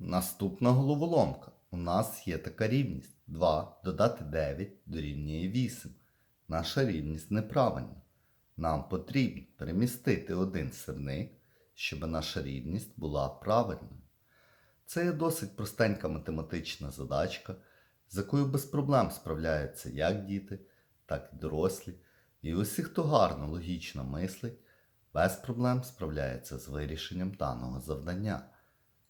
Наступна головоломка. У нас є така рівність. 2 додати 9 дорівнює 8. Наша рівність неправильна. Нам потрібно перемістити один сирник, щоб наша рівність була правильною. Це є досить простенька математична задачка, з якою без проблем справляються як діти, так і дорослі. І усі, хто гарно логічно мислить, без проблем справляється з вирішенням даного завдання.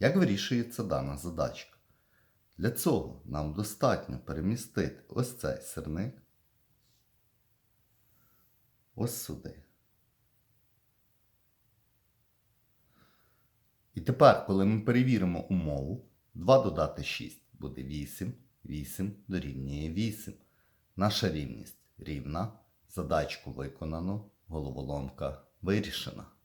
Як вирішується дана задачка? Для цього нам достатньо перемістити ось цей сирник ось сюди. І тепер, коли ми перевіримо умову, 2 додати 6 буде 8, 8 дорівнює 8. Наша рівність рівна, задачку виконано, головоломка вирішена.